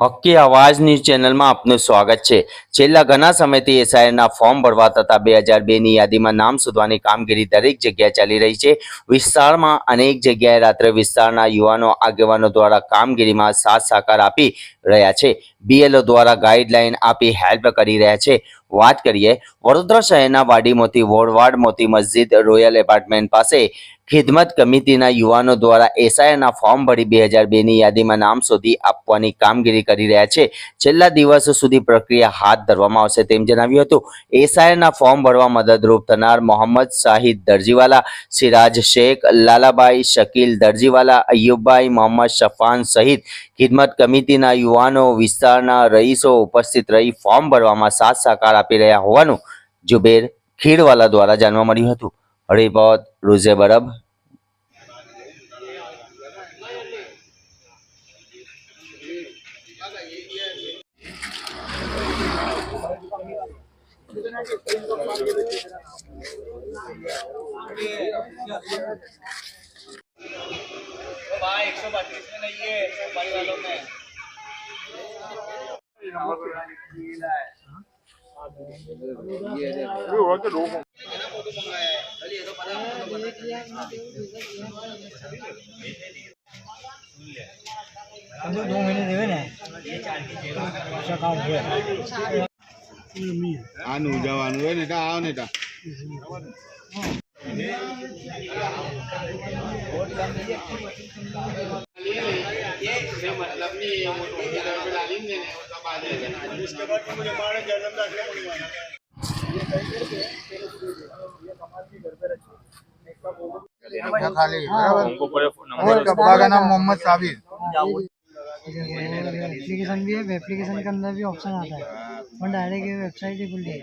હક્કી અવાજ ન્યૂઝ ચેનલમાં આપનું સ્વાગત છે. છેલ્લા ઘણા સમયથી એસઆઈના ફોર્મ ભરવા તથા બે હજાર બેની યાદીમાં નામ શોધવાની કામગીરી દરેક જગ્યાએ ચાલી રહી છે. વિસ્તારમાં અનેક જગ્યાએ રાત્રે વિસ્તારના યુવાનો આગેવાનો દ્વારા કામગીરીમાં સાથ સહકાર આપી રહ્યા છે. બીએલઓ દ્વારા ગાઈડલાઈન આપી હેલ્પ કરી રહ્યા છે. વાત કરીએ, વડોદરા શહેરના વાડી મોતી વોર્ડ મોતી મસ્જિદ, રોયલ એપાર્ટમેન્ટ પાસે ખિદમત કમિટીના યુવાનો દ્વારા એસઆઈના ફોર્મ ભરી બે હજાર બેની યાદીમાં નામ શોધી આપવાની કામગીરી કરી રહ્યા છે. છેલ્લા દિવસો સુધી પ્રક્રિયા હાથ ધરવામાં આવશે તેમ જણાવ્યું હતું. એસઆઈના ફોર્મ ભરવા મદદરૂપ થનાર મોહમ્મદ શાહિદ દરજીવાલા, સિરાજ શેખ લાલાભાઈ શકીલ દરજીવાલા, અયુબભાઈ મોહમ્મદ શફાન સહિત ખિદમત કમિટીના યુવાનો વિસ્તારના રહીશો ઉપસ્થિત રહી ફોર્મ ભરવામાં સાથ સહકાર આપી રહ્યા હોવાનું જુબેર ખીરવાલા દ્વારા જાણવા મળ્યું હતું રિપોર્ટ રૂઝે બરબ भाई एक सौ बत्तीस में नहीं है भाई वालों में दो महीने देवे ने ऐसा काम हुआ આનું જવાનું હોય ને તા આવ ને તા ये मतलब नहीं है वो तो इधर पे डाली नहीं वो सब आ जाएगा उसके बाद मुझे मारे जन्म का नाम मोहम्मद साबिर। एप्लीकेशन भी है के अंदर भी ऑप्शन आता है। और डायरेक्ट वेबसाइट ही खुली है।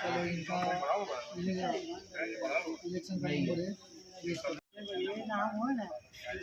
चलो इनका इलेक्शन का नंबर है ये नाम हो ना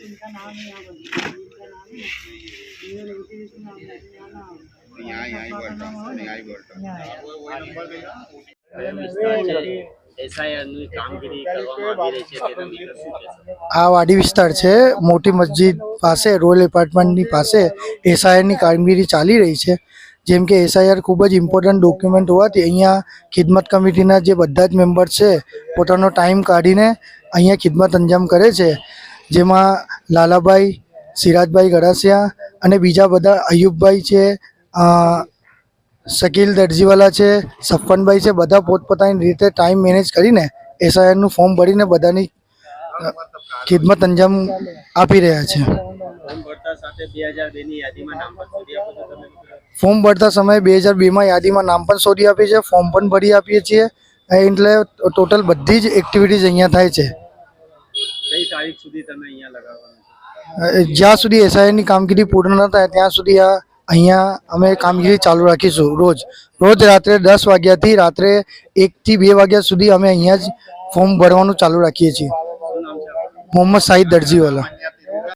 इनका नाम है यहाँ पर इनका नाम है ये लोकेशन नाम है यहाँ नाम यहाँ यहाँ ही बढ़ता यहाँ ही बढ़ता यहाँ એસઆઈઆરની કામગીરી કરવામાં આવી રહી છે તેના વિશે શું કહેશો આ વાડી વિસ્તાર છે મોટી મસ્જિદ પાસે રોયલ એપાર્ટમેન્ટની પાસે એસઆઈઆરની કામગીરી ચાલી રહી છે જેમ કે એસઆઈઆર ખૂબ જ ઇમ્પોર્ટન્ટ ડોક્યુમેન્ટ હોવાથી અહીંયા ખિદમત કમિટીના જે બધા જ મેમ્બર છે, પોતાનો ટાઈમ કાઢીને અહીંયા ખિદમત અંજામ કરે છે. જેમાં લાલાભાઈ, સિરાજભાઈ ગરાસિયા અને બીજા બધા, અયુબભાઈ છે શકીલ દરજીવાલા છે, સફનભાઈ છે, બધા પોતપોતાની રીતે ટાઈમ મેનેજ કરીને એસઆઈઆરનું ફોર્મ ભરીને બધાની ખિદમત અંજામ આપી રહ્યા છે. ફોર્મ ભરતા સમયે બે હજાર બેમાં યાદીમાં નામ પણ શોધી આપીએ છીએ ફોર્મ પણ ભરી આપીએ છીએ. એટલે ટોટલ બધી જ એક્ટિવિટીઝ અહીંયા થાય છે. કઈ તારીખ સુધી તમે અહીંયા લગાવવાનું જ્યાં સુધી એસઆઈની કામગીરી પૂર્ણ ન થાય ત્યાં સુધી આ અહીંયા અમે કામગીરી ચાલુ રાખીશું રોજ. રોજ રાત્રે દસ વાગ્યાથી રાત્રે એકથી બે વાગ્યા સુધી અમે અહીંયા જ ફોર્મ ભરવાનું ચાલુ રાખીએ છીએ. મોહમ્મદ સાહિદ દરજીવાલા.